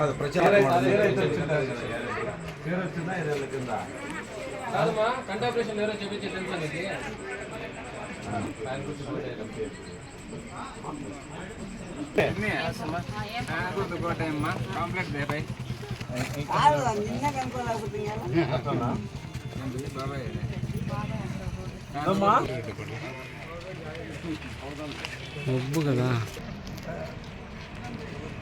అది ప్రచారం కాదమ్మా కంటాపరేషన్ ఎవరో చెప్పించి తెలుసా నీకు. ఆయన గురించి పోతే మబ్బు కదా.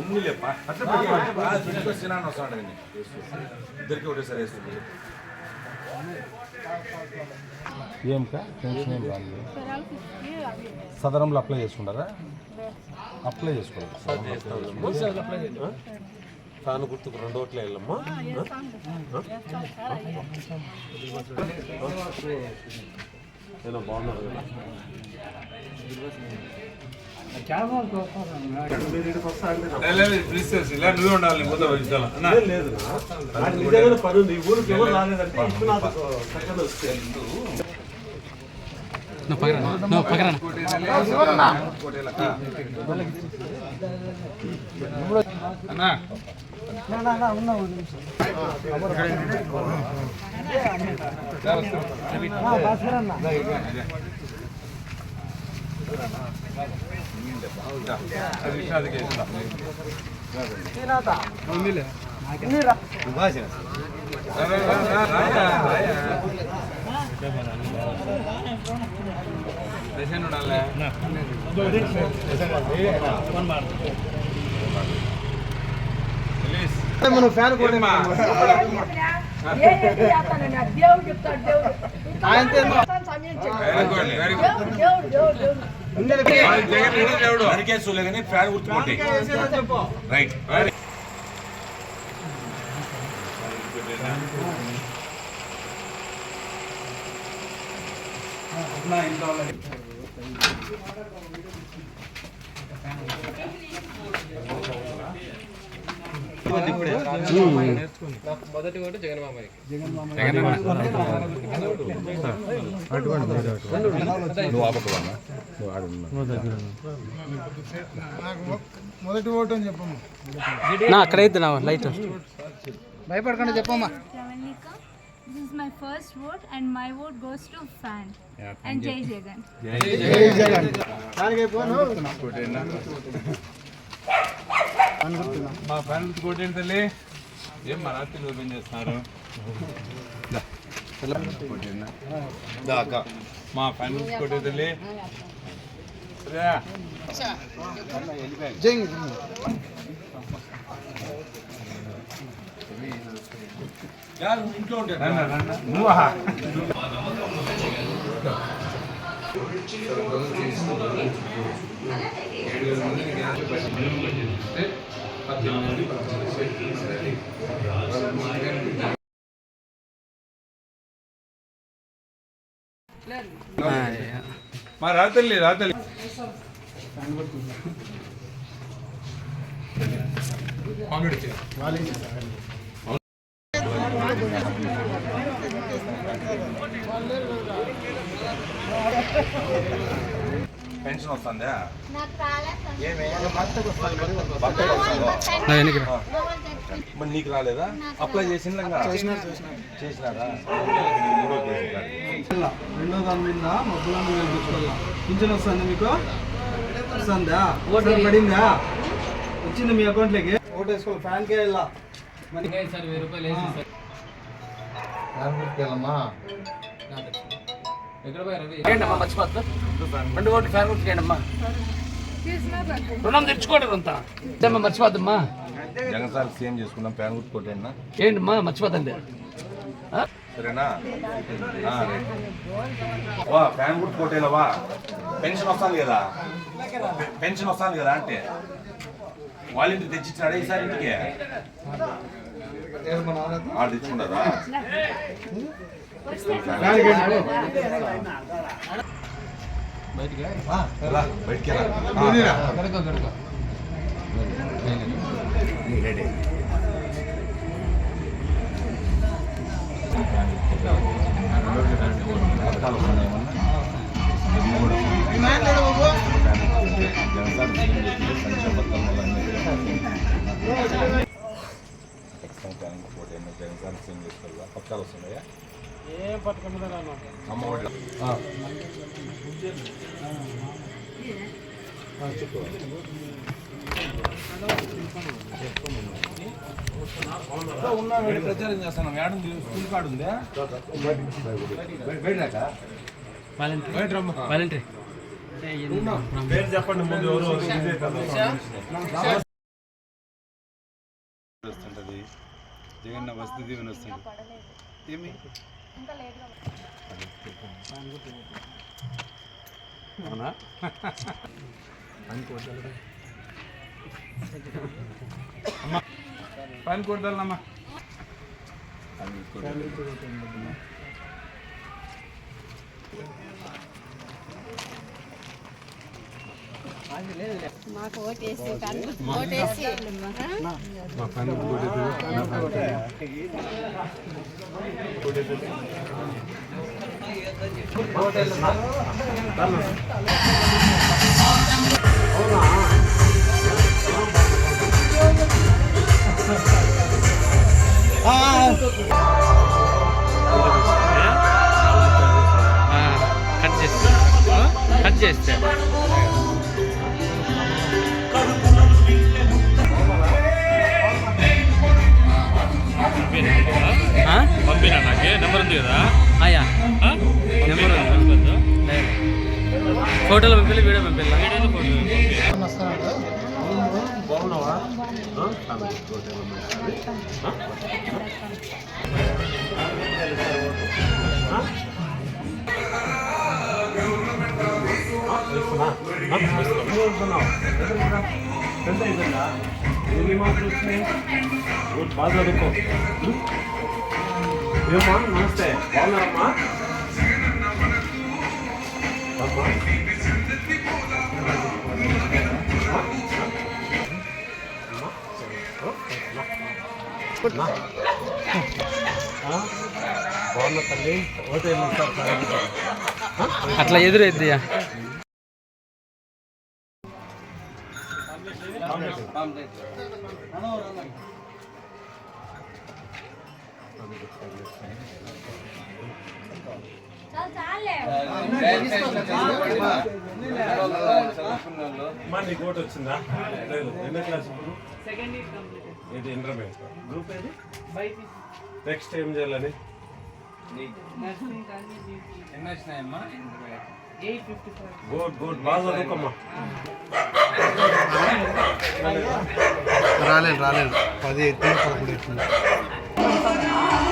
ఉన్నిలేప్ప సినాన్ని వస్తాడు ఇద్దరికి ఒకటేసారి వేస్తుంది ఏం కా? టెన్షన్ ఏం రాదు సదరంలో అప్లై చేసుకుంటారా? అప్లై చేసుకోవాలి తాను గుర్తుకు రెండు ఓట్లే వెళ్ళమ్మా. ఏదో బాగున్నారు కదా ఇలా నువ్వే ఉండాలి ముందు లేదు, లేదు నాకు నిజంగానే పని ఉంది ఈ ఊరికి ఎవరు రాలేదంటే చక్కగా వస్తే నువ్వు పక్కన నువ్వు పక్కన ఏంటి చేస్తానండి ఆ దేవుడు చెప్తాడు దేవుడు. దేవుడు దేవుడు దేవుడు దేవుడు. నరికేస్తులే కానీ ఫ్యాన్ గుర్తుకోండి రైట్ మొదటి ఓటు జగన్మామయ్యకి నువ్వు ఆపకూడదు నా అక్కడైతే నా light Pravanika. This is my first vote and my vote goes to fan. and Jai Jagan. మా ఫ్యాన్ గుర్తుకోండి తల్లి? ఏం మా రాత్రి ఓపెన్ చేస్తున్నారు? మా ఫ్యాన్ గుర్తుకోండి తల్లి? సరేనా? ఏడు వేల ఉంటాడు నువ్వా మా రాతల్లి రాతల్లి పెన్షన్ వస్తుందా మా రాత్రి రాత్రి నా వెనక్కి రా. మరి నీకు రాలేదా? అప్లై చేసిందా చేసినారా. రెండో దాని మీద మబ్బులను కల్పించుకోవాలా పింఛన్ వస్తుంది మీకు వస్తుందా? ఓటు పడిందా? వచ్చింది మీ అకౌంట్లోకి ఓటు వేసుకోవాలి ఫ్యాన్కే వెళ్ళా. సార్ వెయ్యి రూపాయలు వేసి రెండు ఓట్లు ఫ్యాన్ గుర్తుకేయండి అమ్మా రుణం తెచ్చుకోండి అంతా. ఏమ్మా మర్చిపోద్దమ్మా జగన్ సార్ సీఎం చేసుకున్నాం ప్యాన్ గుర్తు కొట్టేనా ఏంటమ్మా మర్చిపోద్దండి? సరేనా. వా ఫ్యాన్ గుర్తు కొట్టేలవా పెన్షన్ వస్తుంది కదా. పెన్షన్ వస్తుంది కదా అంటే. వాళ్ళ ఇంటికి తెచ్చిచ్చినాడా ఈసారి ఇంటికి? ఏమో నాన్నది ఆడ తెచ్చుకుంటారా రా, బయటికి పథకాలు ఉన్నాడు ప్రచారం చేస్తున్నాం ఏడుంది స్కూల్ కార్డు ఉందా? బయట వాలంటరీ. పేరు చెప్పండి ముందు ఎవరు ఇదే కదా. వస్తుంటది. జగన్న వసతి దీవెన వస్తుంది. ఏమి? అవునా పని కొడతానమ్మా మాకు ఓటేసి ఓటేసి కట్ చేస్తే కట్ చేస్తే పంపినా నాకే నెంబర్ ఉంది కదా అయ్యా నెంబర్ ఉంది ఫోటోలు పంపిల్లి వీడియో పంపిల్లా బాగున్నావా ఆ? ఫ్యామిలీ తోటి ఏమన్నా ఉంది? ఆ? ఆ? ఆ, వస్తున్నా? ఆ, వస్తున్నా. నువ్వు వస్తున్నావు. ఎక్కడికి రా? ఎంత అయిపోయిందా? ఎన్ని మార్కులు వచ్చినాయి గుడ్, బాగా చదువుకో ఉం? ఏమ్మా నమస్తే బాగున్నారమ్మా అమ్మా బాగున్నా తల్లి. ఓటే అట్లా ఎదురైద్దియా ఓటు వచ్చిందా? లేదు ఎన్నో క్లాస్ ఇది ఇంటర్మీడియట్ గ్రూప్ ఏది? నెక్స్ట్ ఏం చేయాలని? ఎన్ని వచ్చినాయమ్మా? గుడ్ గుడ్ బాగా చదువుకోమ్మా. రాలేదు రాలేదు. పది పదకొండు ఎత్తుంది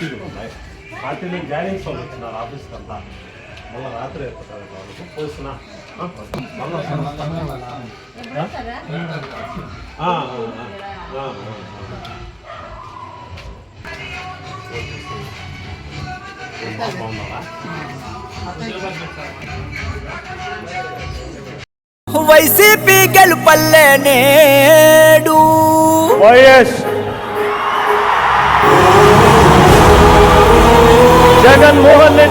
మీటింగ్లు ఉన్నాయి. పార్టీలో జాయినింగ్స్ వాళ్ళు వచ్చినారు ఆఫీస్కి అంతా మళ్ళీ రాత్రి అయిపోతుంది వాళ్ళకి. బాగున్నావా వైసీపీ గెలుపల్లే నేడు. వైఎస్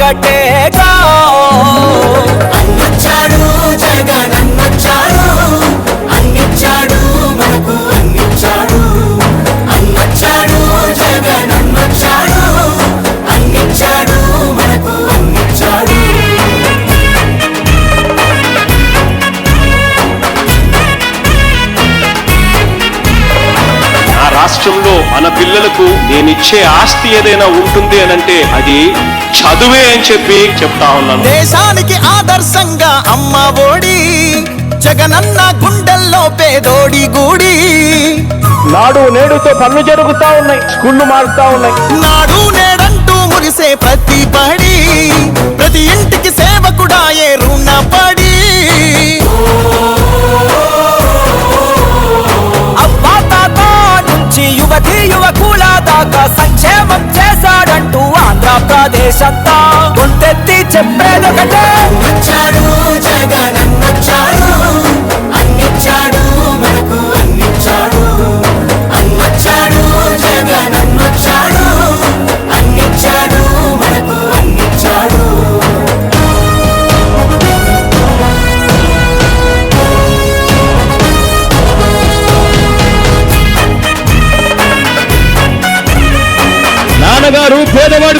ఒక్కటేగా అన్నచ్చాడు జగన్ అన్నచ్చాడు. అన్నిచ్చాడు మనకు అన్నిచ్చాడు. అన్నచ్చాడు జగన్ అన్నచ్చాడు. అన్నిచ్చాడు మనకు అన్నిచ్చాడు. నా రాష్ట్రంలో మన పిల్లలకు నేనిచ్చే ఆస్తి ఏదైనా ఉంటుంది అని అంటే అది చదువే అని చెప్పి చెప్తా ఉన్నాను. దేశానికి ఆదర్శంగా అమ్మ ఓడి జగనన్న గుండెల్లో పేదోడి గూడి. నాడు నేడుతో పనులు జరుగుతా ఉన్నాయి స్కూళ్ళు మారుతా ఉన్నాయి. నాడు నేడంటూ మురిసే ప్రతి పడి ప్రతి ఇంటికి సేవకుడా ఏ రుణపడి. అబ్బా తాత నుంచి యువతి యువకుల దాకా సంక్షేమం చేశాడంటూ ఆంధ్రప్రదేశ్ అంతా చెప్పేదొకటే. వచ్చాడు జగన్.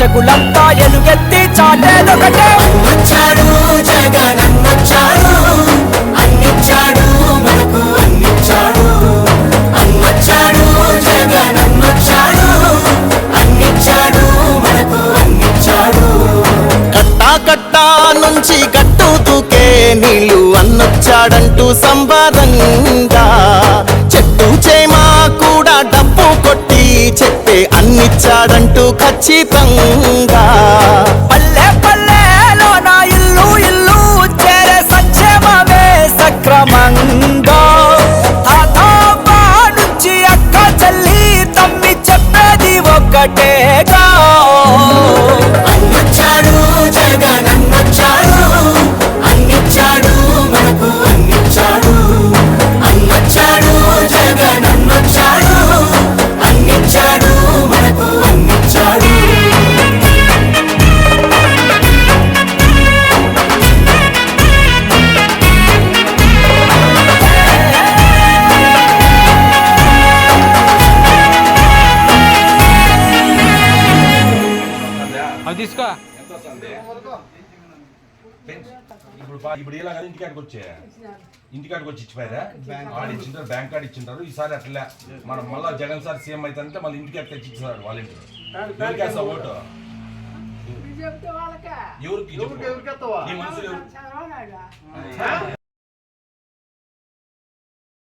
కర్షకులంతా ఎలుగెత్తి చాటేదొకటే. జగన్ అన్నచ్చాడు మనకు అన్నిచ్చాడు. అన్నచ్చాడు అన్నచ్చాడు అన్నిచ్చాడు మనకు అన్నిచ్చాడు. కట్టా కట్టా నుంచి గట్టు దూకే నీళ్ళు అన్నొచ్చాడంటూ సంబరంగా. చెట్టు చేమా కూడా డబ్బు కొట్టి చెప్పే అన్నిచ్చాడంటూ ఖచ్చితంగా. పల్లె పల్లెలో నా ఇల్లు ఇల్లు చేరే సంక్షేమమే సక్రమంగా. తాతాబా నుంచి అక్క చెల్లి తమ్మి చెప్పేది ఒక్కటేగా తీసుకో. ఇప్పుడు ఇప్పుడు ఇలా కదా ఇంటికాడికి వచ్చే. ఇంటికాడికి వచ్చి ఇచ్చిపోయారా? ఆడు ఇచ్చింటారు బ్యాంక్ కార్డు ఇచ్చింటారు ఈసారి అట్లా మనం మళ్ళీ జగన్ సార్ సీఎం అయితే అంటే మళ్ళీ ఇంటికి తెచ్చి ఇచ్చారు వాళ్ళ ఇంటికి ఎవరికి వేస్తావు ఓటు? ఎవరికి? ఈ